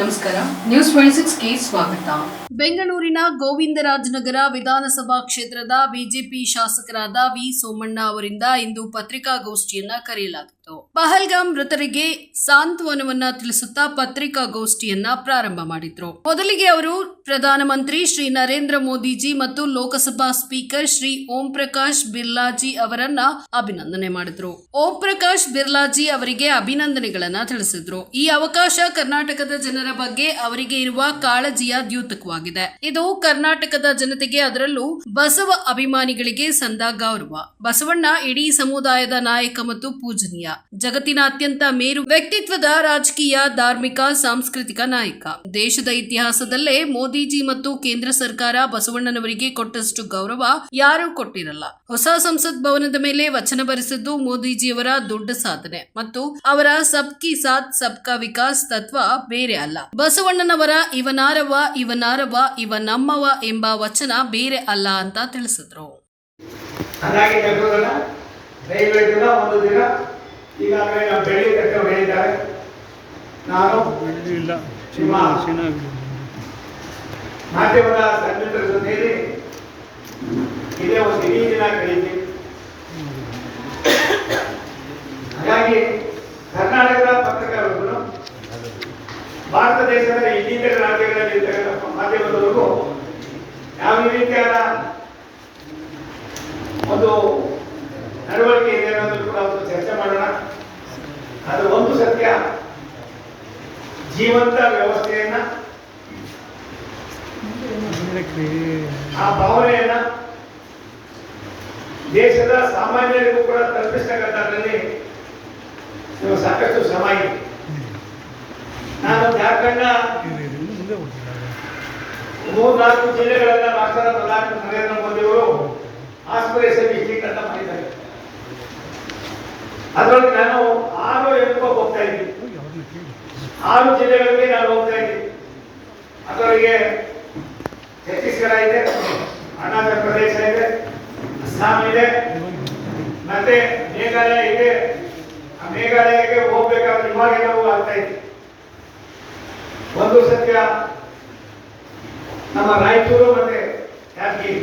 ನಮಸ್ಕಾರ. News twenty ಸಿಕ್ಸ್ಗೆ ಸ್ವಾಗತ. ಬೆಂಗಳೂರಿನ ಗೋವಿಂದರಾಜನಗರ ವಿಧಾನಸಭಾ ಕ್ಷೇತ್ರದ ಬಿಜೆಪಿ ಶಾಸಕರಾದ ವಿ ಸೋಮಣ್ಣ ಅವರಿಂದ ಇಂದು ಪತ್ರಿಕಾಗೋಷ್ಠಿಯನ್ನ ಕರೆಯಲಾಗಿತ್ತು ಪಹಲ್ಗಾಮ್ ಮೃತರಿಗೆ ಸಾಂತ್ವನವನ್ನ ತಿಳಿಸುತ್ತಾ ಪತ್ರಿಕಾಗೋಷ್ಠಿಯನ್ನ ಪ್ರಾರಂಭ ಮಾಡಿದ್ರು. ಮೊದಲಿಗೆ ಅವರು ಪ್ರಧಾನಮಂತ್ರಿ ಶ್ರೀ ನರೇಂದ್ರ ಮೋದಿಜಿ ಮತ್ತು ಲೋಕಸಭಾ ಸ್ಪೀಕರ್ ಶ್ರೀ ಓಂ ಪ್ರಕಾಶ್ ಬಿರ್ಲಾಜಿ ಅವರನ್ನ ಅಭಿನಂದನೆ ಮಾಡಿದ್ರು. ಓಂ ಪ್ರಕಾಶ್ ಬಿರ್ಲಾಜಿ ಅವರಿಗೆ ಅಭಿನಂದನೆಗಳನ್ನ ತಿಳಿಸಿದ್ರು. ಈ ಅವಕಾಶ ಕರ್ನಾಟಕದ ಜನರ ಬಗ್ಗೆ ಅವರಿಗೆ ಇರುವ ಕಾಳಜಿಯ ದ್ಯೂತಕವಾಗಿದೆ. ಇದು ಕರ್ನಾಟಕದ ಜನತೆಗೆ ಅದರಲ್ಲೂ ಬಸವ ಅಭಿಮಾನಿಗಳಿಗೆ ಸಂದ ಗೌರವ. ಬಸವಣ್ಣ ಇಡೀ ಸಮುದಾಯದ ನಾಯಕ ಮತ್ತು ಪೂಜನೀಯ. ಜಗತ್ತಿನ ಅತ್ಯಂತ ಮೇರು ವ್ಯಕ್ತಿತ್ವದ ರಾಜಕೀಯ, ಧಾರ್ಮಿಕ, ಸಾಂಸ್ಕೃತಿಕ ನಾಯಕ. ದೇಶದ ಇತಿಹಾಸದಲ್ಲೇ ಮೋದಿಜಿ ಮತ್ತು ಕೇಂದ್ರ ಸರ್ಕಾರ ಬಸವಣ್ಣನವರಿಗೆ ಕೊಟ್ಟಷ್ಟು ಗೌರವ ಯಾರೂ ಕೊಟ್ಟಿರಲ್ಲ. ಹೊಸ ಸಂಸತ್ ಭವನದ ಮೇಲೆ ವಚನ ಬರೆಸಿದ್ದು ಮೋದಿಜಿಯವರ ದೊಡ್ಡ ಸಾಧನೆ. ಮತ್ತು ಅವರ ಸಬ್ಕಿ ಸಾಥ್, ಸಬ್ಕಾ ವಿಕಾಸ್ ತತ್ವ ಬೇರೆ ಅಲ್ಲ. ಬಸವಣ್ಣನವರ ಇವನಾರವ ಇವನಾರವ ಇವ ನಮ್ಮವ ಎಂಬ ವಚನ ಬೇರೆ ಅಲ್ಲ ಅಂತ ತಿಳಿಸಿದ್ರು. ಈಗಾಗಲೇ ನಮ್ಮ ಬೆಳ್ಳಿ ತಕ್ಕ ಹೇಳಿದ್ದಾರೆ. ನಾನು ಇಲ್ಲ ನಿಮ್ಮ ಮಾಧ್ಯಮದ ಸಂಘಟರ ಜೊತೆಯಲ್ಲಿ ಇದೇ ಒಂದು ಇಡೀ ದಿನ ಕಳೀತೀವಿ ಹಾಗಾಗಿ ಕರ್ನಾಟಕದ ಪತ್ರಕರ್ತರು ಭಾರತ ದೇಶದ ಇನ್ನಿತರ ರಾಜ್ಯಗಳಲ್ಲಿ ಮಾಧ್ಯಮದವರೆಗೂ ಯಾವ ರೀತಿಯಾದ ಒಂದು ನಡವಳಿಕೆ ಇದೆ ಅನ್ನೋದು ಕೂಡ ಒಂದು ಚರ್ಚೆ ಮಾಡೋಣ ಅದು ಒಂದು ಸತ್ಯ ಜೀವಂತ ವ್ಯವಸ್ಥೆಯನ್ನ, ಆ ಭಾವನೆಯನ್ನ ದೇಶದ ಸಾಮಾನ್ಯರಿಗೂ ಕೂಡ ತಲುಪಿಸ್ತಕ್ಕಂಥದ್ರಲ್ಲಿ ನೀವು ಸಾಕಷ್ಟು ಶ್ರಮ ಇದೆ. ನಾನು ಜಾರ್ಖಂಡ್ನ ಮೂರ್ನಾಲ್ಕು ಜಿಲ್ಲೆಗಳೆಲ್ಲ ರಾಷ್ಟ್ರದ ಪ್ರಧಾನಿ ನರೇಂದ್ರ ಮೋದಿ ಅವರು ಆಸ್ಪಿರೇಷನ್ ಡಿಸ್ಟ್ರಿಕ್ಟ್ ಅಂತ ಮಾಡಿದ್ದಾರೆ. ಅದರಲ್ಲಿ ನಾನು ಆರು ಎಂಟು ಹೋಗ್ತಾ ಇದ್ದೀನಿ. ಆರು ಜಿಲ್ಲೆಗಳಲ್ಲಿ ನಾನು ಹೋಗ್ತಾ ಇದ್ದೀನಿ ಅದರೊಳಗೆ ಛತ್ತೀಸ್ಗಢ ಇದೆ, ಅರುಣಾಚಲ ಪ್ರದೇಶ ಇದೆ, ಅಸ್ಸಾಂ ಇದೆ, ಮತ್ತೆ ಮೇಘಾಲಯ ಇದೆ. ಆ ಮೇಘಾಲಯಕ್ಕೆ ಹೋಗ್ಬೇಕಾದ್ರೆ ಇವಾಗೆಲ್ಲವೂ ಆಗ್ತಾ ಇದೆ ಒಂದು ಸತ್ಯ, ನಮ್ಮ ರಾಯಚೂರು ಮತ್ತೆ ಯಾದಗಿರಿ,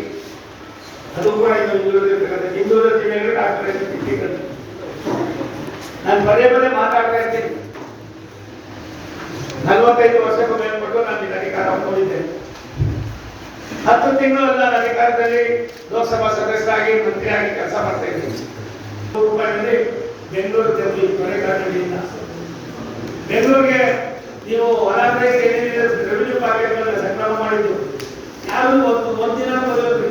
ಅದು ಕೂಡ ಇದು ಹಿಂದುಳಿದಿರ್ತಕ್ಕಂಥ ಹಿಂದುಳಿದ ಡಾಕ್ಟರ್ ಡಿಸ್ಟ್ರಿಕ್ಟ್ ನಾನು ಪದೇ ಪದೇ ಮಾತಾಡ್ತಾ ಇರ್ತೀನಿ. ನಲವತ್ತೈದು ವರ್ಷಕ್ಕೂ ಮೇಲ್ಪಟ್ಟು ನಾನು ಈ ಅಧಿಕಾರ ಹೊಂದಿದ್ದೇನೆ. ಹತ್ತು ತಿಂಗಳು ನಾನು ಅಧಿಕಾರದಲ್ಲಿ ಲೋಕಸಭಾ ಸದಸ್ಯರಾಗಿ ಮಂತ್ರಿಯಾಗಿ ಕೆಲಸ ಮಾಡ್ತಾ ಇದ್ದೀನಿ. ಬೆಂಗಳೂರು ತೆರಳಿ ಕೊನೆಗಾಲದಿಂದ ಬೆಂಗಳೂರಿಗೆ ನೀವು ಹೊರಗಡೆ ರೆವಿನ್ಯೂ ಪಾಕೆಟ್ ಸಂಗ್ರಹ ಮಾಡಿದ್ದು, ಯಾರು ಒಂದು ಒಂದಿನ ಬದಲು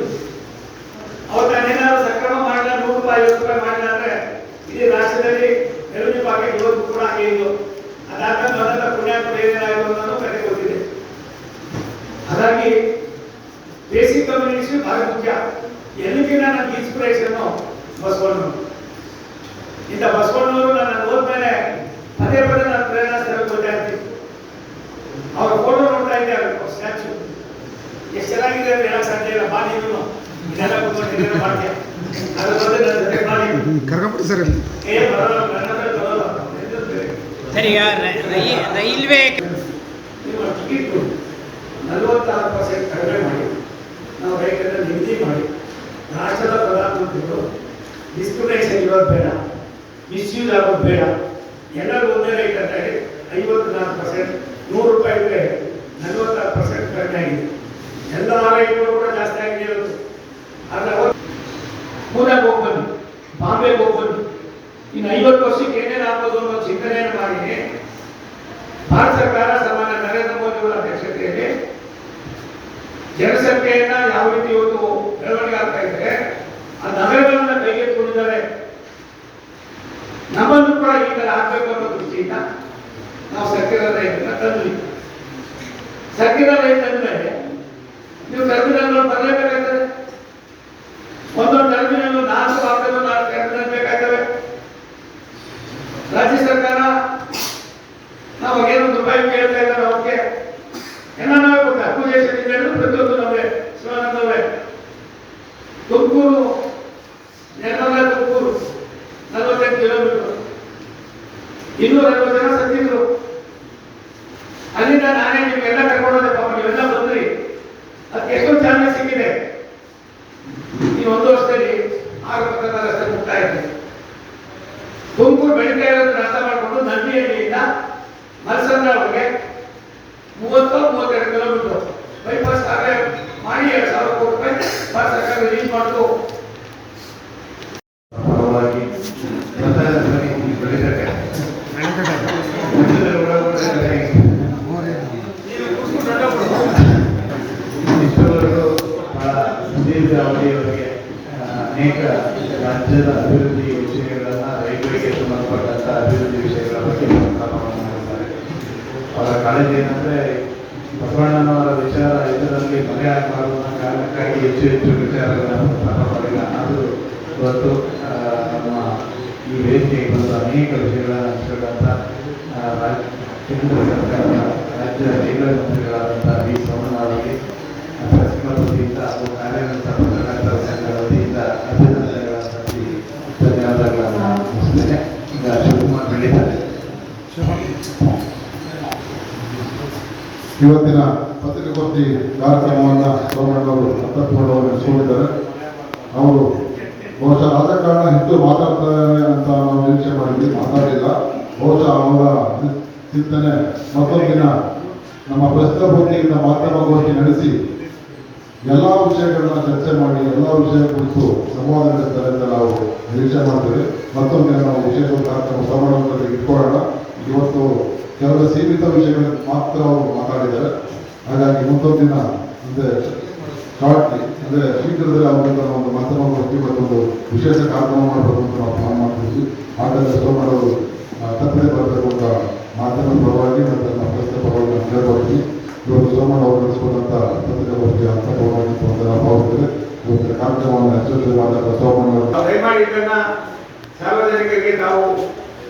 ಅವ್ರು ನಾನೇನಾದ್ರು ಸಂಕ್ರಮ ಮಾಡಿಲ್ಲ ನೂರು ರೂಪಾಯಿ ಐವತ್ತು ರೂಪಾಯಿ ಮಾಡಿಲ್ಲ ಅಂದ್ರೆ ಇಡೀ ರಾಷ್ಟ್ರದಲ್ಲಿ ರೆವಿನ್ಯೂ ಪಾಕೆಟ್ ಇವತ್ತು ಕೂಡ ಹಾಗೆ ಇದು ಅದಾದ್ಮೇಲೆ ಮೊದಲ ಪುಣ್ಯಾತ್ಮ ಏನೇನಾಯಿತು ಅನ್ನೋದು ಕತೆ ಗೊತ್ತಿದೆ ಹಾಗಾಗಿ ಕಮ್ಯುನಿಕೇಶನ್ ಬಹಳ ಮುಖ್ಯ ಎಲ್ಲಿಗಿನ ನನ್ನ ಇನ್ಸ್ಪಿರೇಷನ್ ಬಸವಣ್ಣವರು ಇಂಥ ಬಸವಣ್ಣವರು ನನ್ನ ಹೋದ್ಮೇಲೆ ಪದೇ ಪದೇ ನಾನು ಪ್ರೇರಣಾ ಸ್ಥಳಕ್ಕೆ ಹೋಗ್ತಾ ಇರ್ತೀನಿ. ಅವ್ರ ಫೋಟೋ ನೋಡ್ತಾ ಇದ್ದೆ ಅವ್ರ ಸ್ಟ್ಯಾಚು ಎಷ್ಟು ಚೆನ್ನಾಗಿದೆ ಅಂತ ಹೇಳಕ್ ಸಾಧ್ಯ ಇಲ್ಲ ನೀನು. ಇದೆಲ್ಲ ಕೂತ್ಕೊಂಡು ಮಾಡ್ತೀಯ. ಅದ್ರ ನನ್ನ ಜೊತೆ ಮಾಡಿ ಸರ್ ಏ ಬರೋಲ್ಲ ನನ್ನ ಹತ್ರ ಬರೋಲ್ಲ. ಸರ್ ಈಗ ರೈ- ರೈ- ರೈಲ್ವೆ ನಿಮ್ಮ ಟಿಕೆಟ್ ನಲವತ್ತಾರು ಪರ್ಸೆಂಟ್ ಕಡಿಮೆ ಮಾಡಿ ನಾವು ರೈತರನ್ನ ನಿಗದಿ ಮಾಡಿ ರಾಷ್ಟ್ರದ ಪ್ರಧಾನಮಂತ್ರಿಗಳು ಡಿಸ್ಕ್ರಿಮಿನೇಷನ್ ಇರೋದು ಬೇಡ ಮಿಸ್ಯೂಸ್ ಆಗೋದು ಬೇಡ. ಎಲ್ಲರೂ ಒಂದೇ ರೈಟ್ ಅಂತ ಹೇಳಿ ಐವತ್ತು ನಾಲ್ಕು ಪರ್ಸೆಂಟ್ ನೂರು ರೂಪಾಯಿ ಇದ್ರೆ ಪರ್ಸೆಂಟ್ ಕಡಿಮೆ ಆಗಿದೆ. ಎಲ್ಲ ರೈತರು ಕೂಡ ಜಾಸ್ತಿ ಆಗಿದೆ ಇವತ್ತು ಆದರೆ ಅವರು ಪೂನಾಗೆ ಹೋಗಿ ಬಾಂಬೆಗೆ ಇನ್ನು ಐವತ್ತು ವರ್ಷಕ್ಕೆ ಏನೇನು ಆಗ್ಬೋದು ಅನ್ನೋ ಚಿಂತನೆಯನ್ನು ಮಾಡಿ. ಭಾರತ ಸರ್ಕಾರ ಸಮಾನ ನರೇಂದ್ರ ಮೋದಿ ಅವರ ಅಧ್ಯಕ್ಷತೆಯಲ್ಲಿ ಜನಸಂಖ್ಯೆಯನ್ನ ಯಾವ ರೀತಿ ಇವತ್ತು ಬೆಳವಣಿಗೆ ಆಗ್ತಾ ಇದೆ ಆ ನಗರಗಳನ್ನ ಕೈಗೆತ್ತಿಕೊಂಡಿದ್ದಾರೆ ನಮ್ಮನ್ನು ಕೂಡ ಈ ತರ ಆಗ್ಬೇಕು ಅನ್ನೋ ದೃಷ್ಟಿಯಿಂದ ನಾವು ಸರ್ಕಾರ ರೈತರನ್ನ ತಂದ್ವಿ ಸರ್ಕಾರ ರೈತ ಅಂದ್ರೆ ನೀವು ಟರ್ಮಿನಲ್ ಬರಲೇಬೇಕಾಗ್ತದೆ. ಒಂದೊಂದು ಟರ್ಮಿನಲ್, ನಾಲ್ಕು ಭಾಗದಲ್ಲೂ ನಾಲ್ಕು ಟರ್ಮಿನಲ್ ಬೇಕಾಗ್ತವೆ. ರಾಜ್ಯ ಸರ್ಕಾರ ನಾವು ಏನೊಂದು ರೂಪಾಯಿ ಕೇಳ್ತಾ ಇದ್ದಾರೆ ಅವ್ರಿಗೆ ಏನೋ ನಾವು ಅಕ್ವಿಜೇಷನ್ ಇದೆ ಪ್ರತಿಯೊಂದು ನಾವೇ ಮಲ್ಸಂದ್ರವರೆಗೆ ಮೂವತ್ತು ಮೂವತ್ತೆರಡು ಕಿಲೋಮೀಟರ್ ಬೈಪಾಸ್ ಕಾರ್ಯ ಮಾಡಿ ಎರಡು ಸಾವಿರ ಕೋಟಿ ರೂಪಾಯಿ ಭಾರತ ಸರ್ಕಾರ ರಿಲೀಸ್ ಮಾಡಿತು. ದೀರ್ಘ ಅವಧಿಯವರೆಗೆ ಅನೇಕ ರಾಜ್ಯದ ಅಭಿವೃದ್ಧಿ ವಿಷಯಗಳನ್ನ ರೈತರಿಗೆ ಸಂಬಂಧಪಟ್ಟಂತ ಅಭಿವೃದ್ಧಿ ವಿಷಯಗಳ ಬಗ್ಗೆ ಅವರ ಕಾಳಜಿ ಏನಂದ್ರೆ ಬಸವಣ್ಣನವರ ವಿಚಾರ ಇದರಲ್ಲಿ ಮನೆ ಆಗಬಾರದು ಅನ್ನೋ ಕಾರಣಕ್ಕಾಗಿ ಹೆಚ್ಚು ಹೆಚ್ಚು ವಿಚಾರಗಳನ್ನು ಪ್ರಸ್ತಾಪ ಮಾಡಿಲ್ಲ. ಅದು ಇವತ್ತು ನಮ್ಮ ಈ ವೇದಿಕೆಗೆ ಬಂದ ಅನೇಕ ವಿಷಯಗಳನ್ನು ರಾಜ್- ಕೇಂದ್ರ ಸರ್ಕಾರ, ರಾಜ್ಯ ರೈಲ್ವೆ ಮಂತ್ರಿಗಳಾದಂಥ ವಿ. ಸೋಮಣ್ಣ ಅವರಿಗೆ ವತಿಯಿಂದ ಹಾಗೂ ಕಾರ್ಯನಿರತ ಪತ್ರಕರ್ತರ ಇವತ್ತಿನ ಪತ್ರಿಕಾಗೋಷ್ಠಿ ಕಾರ್ಯಕ್ರಮವನ್ನು ಸೋಮಣ್ಣವರು ಅರ್ಥಪೂರ್ಣವಾಗಿ ನಡೆಸಿಕೊಂಡಿದ್ದಾರೆ ಅವರು ಬಹುಶಃ ರಾಜಕಾರಣ ಹೆಚ್ಚು ಮಾತಾಡ್ತಾರೆ ಅಂತ ನಾವು ನಿರೀಕ್ಷೆ ಮಾಡಿದ್ವಿ ಮಾತಾಡಲಿಲ್ಲ ಬಹುಶಃ ಅವರ ಚಿಂತನೆ ಮತ್ತೊಂದು ದಿನ ನಮ್ಮ ಪತ್ರಿಕಾಗೋಷ್ಠಿಯಿಂದ ಮಾಧ್ಯಮಗೋಷ್ಠಿ ನಡೆಸಿ ಎಲ್ಲ ವಿಷಯಗಳನ್ನ ಚರ್ಚೆ ಮಾಡಿ, ಎಲ್ಲ ವಿಷಯ ಕುರಿತು ಸಂವಾದ ನಡೆಸ್ತಾರೆ ಅಂತ ನಾವು ನಿರೀಕ್ಷೆ ಮಾಡ್ತೇವೆ. ಮತ್ತೊಂದು ದಿನ ನಾವು ವಿಶೇಷ ಕಾರ್ಯಕ್ರಮ ಸಮಾರಂಭದಲ್ಲಿ ಇಟ್ಕೊಳ್ಳೋಣ. ಇವತ್ತು ಕೆಲವು ಸೀಮಿತ ವಿಷಯಗಳ ಮಾತ್ರ ಅವರು ಮಾತಾಡಿದ್ದಾರೆ. ಹಾಗಾಗಿ ಮುಂದೊಂದು ದಿನ ಅಂದರೆ ಶಾರ್ಟ್ಲಿ ಅಂದರೆ ಶೀಘ್ರದಲ್ಲಿ ಅವರಿಂದ ಒಂದು ಮಾಧ್ಯಮಗೋಷ್ಠಿ ಮತ್ತೊಂದು ವಿಶೇಷ ಕಾರ್ಯಕ್ರಮ ಮಾಡಬೇಕು ಅಂತ ನಾವು ಪ್ಲಾನ್ ಮಾಡ್ತೀವಿ. ಆದ್ದರಿಂದ ಸೋಮವಾರವರು ತಪ್ಪದೆ ಬರಬೇಕು ಅಂತ ಮಾಧ್ಯಮದ ಪರವಾಗಿ ಮತ್ತು ನಮ್ಮ ಪ್ರಶ್ನೆ ಪರವಾಗಿ ನಾನು ಕೇಳ್ಕೊಳ್ತೀನಿ ಇವತ್ತು ಸೋಮವಾರ ಅವರು ನಡೆಸಿಕೊಂಡಂಥ ಪತ್ರಿಕಾಗೋಷ್ಠಿ ಬಗ್ಗೆ ಅಂತ ನಾವು ಭಾವಿಸ್ತೇವೆ. ಇವತ್ತಿನ ಕಾರ್ಯಕ್ರಮವನ್ನು ಯಶಸ್ವಿ ಮಾಡಿದ ಸೋಮವಾರ. ಸಾರ್ವಜನಿಕರಿಗೆ ನಾವು